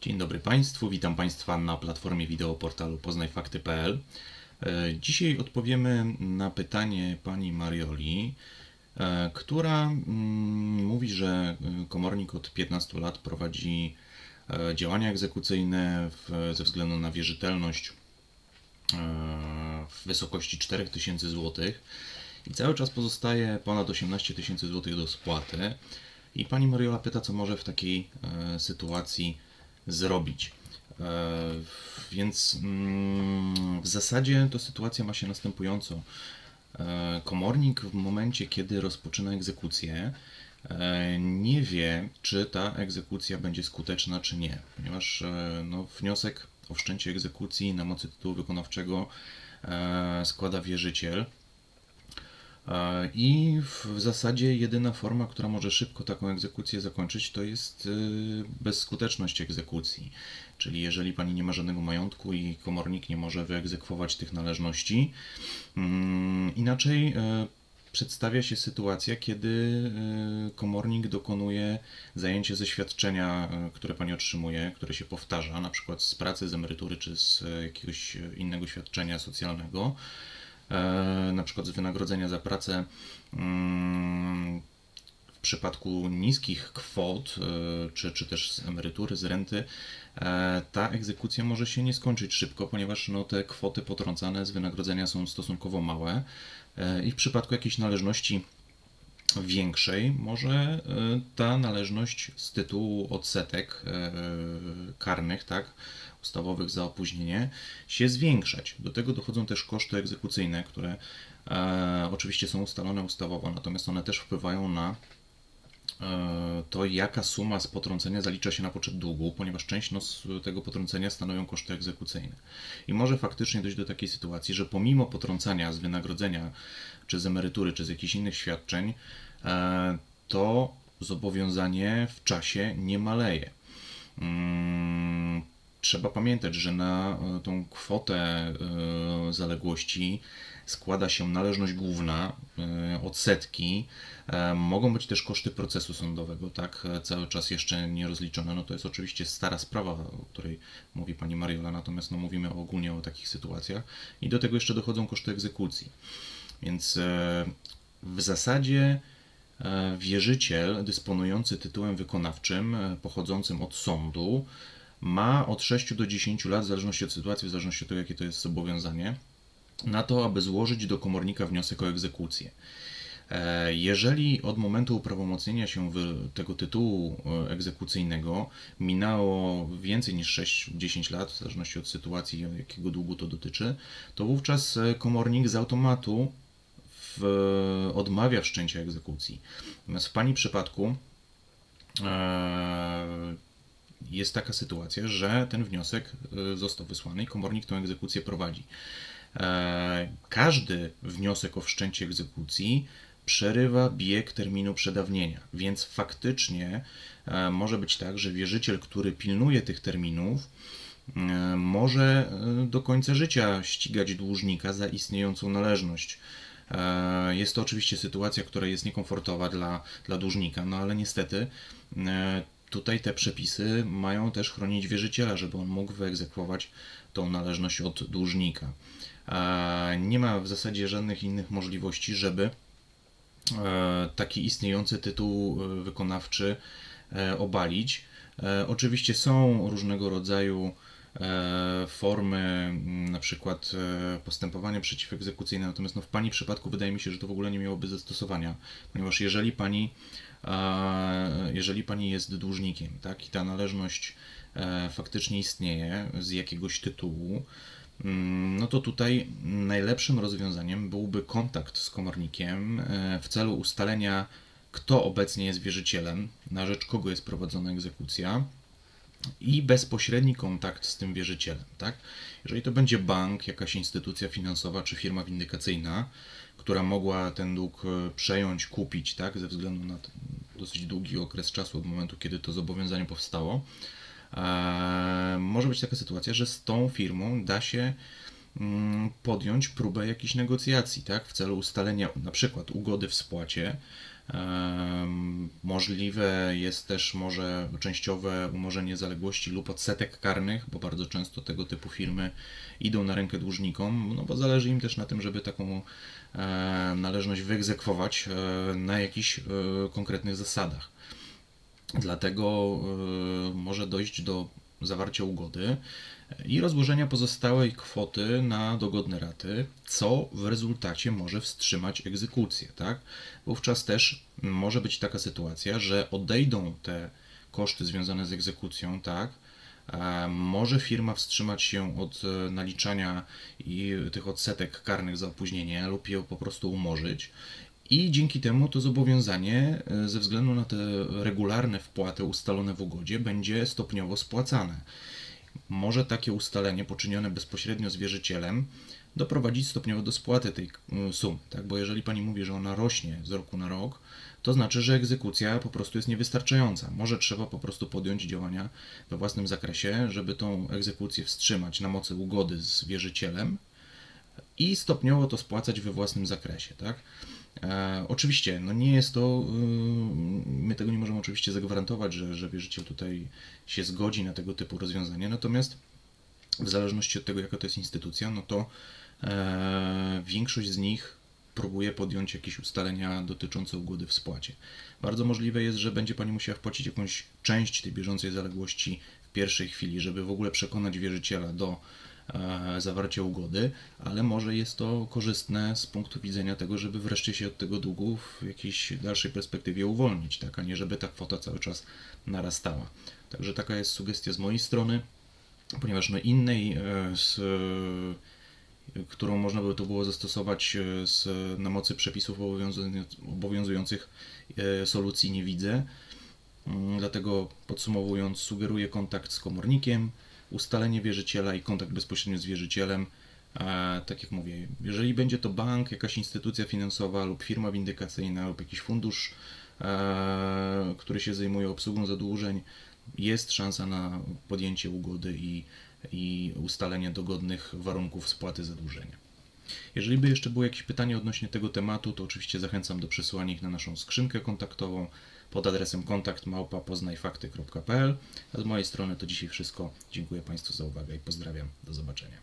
Dzień dobry Państwu, witam Państwa na platformie wideo portalu poznajfakty.pl. E, Dzisiaj odpowiemy na pytanie pani Marioli, e, która mm, mówi, że e, komornik od 15 lat prowadzi działania egzekucyjne ze względu na wierzytelność w wysokości 4000 zł i cały czas pozostaje ponad 18 tysięcy złotych do spłaty. I pani Mariola pyta, co może w takiej sytuacji zrobić. E, więc mm, w zasadzie to sytuacja ma się następująco. E, komornik w momencie, kiedy rozpoczyna egzekucję, e, nie wie, czy ta egzekucja będzie skuteczna, czy nie, ponieważ no, wniosek o wszczęcie egzekucji na mocy tytułu wykonawczego składa wierzyciel. E, I w zasadzie jedyna forma, która może szybko taką egzekucję zakończyć, to jest y, bezskuteczność egzekucji. Czyli jeżeli pani nie ma żadnego majątku i komornik nie może wyegzekwować tych należności, mm, inaczej e, przedstawia się sytuacja, kiedy y, komornik dokonuje zajęcia ze świadczenia, e, które pani otrzymuje, które się powtarza, na przykład z pracy, z emerytury czy z jakiegoś innego świadczenia socjalnego na przykład z wynagrodzenia za pracę mm, w przypadku niskich kwot, e, czy, czy też z emerytury, z renty, e, ta egzekucja może się nie skończyć szybko, ponieważ no, te kwoty potrącane z wynagrodzenia są stosunkowo małe e, i w przypadku jakiejś należności większej może e, ta należność z tytułu odsetek e, karnych, tak, ustawowych za opóźnienie się zwiększać. Do tego dochodzą też koszty egzekucyjne, które e, oczywiście są ustalone ustawowo, natomiast one też wpływają na to, jaka suma z potrącenia zalicza się na poczet długu, ponieważ część z tego potrącenia stanowią koszty egzekucyjne. I może faktycznie dojść do takiej sytuacji, że pomimo potrącania z wynagrodzenia, czy z emerytury, czy z jakichś innych świadczeń, e, to zobowiązanie w czasie nie maleje. Trzeba pamiętać, że na e, tą kwotę e, zaległości składa się należność główna, e, odsetki, mogą być też koszty procesu sądowego, tak, cały czas jeszcze nie rozliczone. No to jest oczywiście stara sprawa, o której mówi pani Mariola, natomiast no mówimy ogólnie o takich sytuacjach i do tego jeszcze dochodzą koszty egzekucji. Więc w zasadzie wierzyciel dysponujący tytułem wykonawczym pochodzącym od sądu ma od 6 do 10 lat, w zależności od sytuacji, w zależności od tego, jakie to jest zobowiązanie, na to, aby złożyć do komornika wniosek o egzekucję. E, Jeżeli od momentu uprawomocnienia się tego tytułu e, egzekucyjnego minęło więcej niż 6-10 lat, w zależności od sytuacji, jakiego długu to dotyczy, to wówczas e, komornik z automatu w, odmawia wszczęcia egzekucji. Natomiast w Pani przypadku jest taka sytuacja, że ten wniosek e, został wysłany i komornik tę egzekucję prowadzi. E, Każdy wniosek o wszczęcie egzekucji przerywa bieg terminu przedawnienia, więc faktycznie e, może być tak, że wierzyciel, który pilnuje tych terminów, e, może do końca życia ścigać dłużnika za istniejącą należność. Jest to oczywiście sytuacja, która jest niekomfortowa dla, dla dłużnika, no ale niestety tutaj te przepisy mają też chronić wierzyciela, żeby on mógł wyegzekwować tą należność od dłużnika. E, Nie ma w zasadzie żadnych innych możliwości, żeby e, taki istniejący tytuł e, wykonawczy obalić. Oczywiście są różnego rodzaju formy, m, na przykład postępowania przeciwegzekucyjne, natomiast no w Pani przypadku wydaje mi się, że to w ogóle nie miałoby zastosowania, ponieważ jeżeli Pani, jeżeli Pani jest dłużnikiem, tak, i ta należność e, faktycznie istnieje z jakiegoś tytułu, Mm, no to tutaj najlepszym rozwiązaniem byłby kontakt z komornikiem e, w celu ustalenia, kto obecnie jest wierzycielem, na rzecz kogo jest prowadzona egzekucja i bezpośredni kontakt z tym wierzycielem, tak? Jeżeli to będzie bank, jakaś instytucja finansowa czy firma windykacyjna, która mogła ten dług e, przejąć, kupić, tak, ze względu na dosyć długi okres czasu od momentu, kiedy to zobowiązanie powstało, e, może być taka sytuacja, że z tą firmą da się podjąć próbę jakichś negocjacji, tak, w celu ustalenia na przykład ugody w spłacie, Możliwe jest też może częściowe umorzenie zaległości lub odsetek karnych, bo bardzo często tego typu firmy idą na rękę dłużnikom, no bo zależy im też na tym, żeby taką e, należność wyegzekwować e, na jakichś e, konkretnych zasadach. Dlatego może dojść do zawarcia ugody i rozłożenia pozostałej kwoty na dogodne raty, co w rezultacie może wstrzymać egzekucję, tak? Wówczas też może być taka sytuacja, że odejdą te koszty związane z egzekucją, tak? Może firma wstrzymać się od e, naliczania i tych odsetek karnych za opóźnienie lub je po prostu umorzyć. I dzięki temu to zobowiązanie, e, ze względu na te regularne wpłaty ustalone w ugodzie, będzie stopniowo spłacane. Może takie ustalenie poczynione bezpośrednio z wierzycielem doprowadzić stopniowo do spłaty tej mm, sumy, tak? Bo jeżeli pani mówi, że ona rośnie z roku na rok, to znaczy, że egzekucja po prostu jest niewystarczająca. Może trzeba po prostu podjąć działania we własnym zakresie, żeby tą egzekucję wstrzymać na mocy ugody z wierzycielem, i stopniowo to spłacać we własnym zakresie, tak? E, oczywiście, no nie jest to, y, my tego nie możemy oczywiście zagwarantować, że, że wierzyciel tutaj się zgodzi na tego typu rozwiązanie, natomiast w zależności od tego, jaka to jest instytucja, no to e, większość z nich próbuje podjąć jakieś ustalenia dotyczące ugody w spłacie. Bardzo możliwe jest, że będzie Pani musiała wpłacić jakąś część tej bieżącej zaległości w pierwszej chwili, żeby w ogóle przekonać wierzyciela do e, zawarcia ugody, ale może jest to korzystne z punktu widzenia tego, żeby wreszcie się od tego długu w jakiejś dalszej perspektywie uwolnić, tak, a nie żeby ta kwota cały czas narastała. Także taka jest sugestia z mojej strony, ponieważ no innej e, z którą można by to było zastosować e, z, na mocy przepisów obowiązujących, e, solucji nie widzę. Mm, Dlatego podsumowując, sugeruję kontakt z komornikiem, ustalenie wierzyciela i kontakt bezpośrednio z wierzycielem. A, tak jak mówię, jeżeli będzie to bank, jakaś instytucja finansowa lub firma windykacyjna lub jakiś fundusz, e, który się zajmuje obsługą zadłużeń, jest szansa na podjęcie ugody i, i ustalenie dogodnych warunków spłaty zadłużenia. Jeżeli by jeszcze było jakieś pytanie odnośnie tego tematu, to oczywiście zachęcam do przesyłania ich na naszą skrzynkę kontaktową pod adresem kontakt małpa poznajfakty.pl. A z mojej strony to dzisiaj wszystko. Dziękuję Państwu za uwagę i pozdrawiam. Do zobaczenia.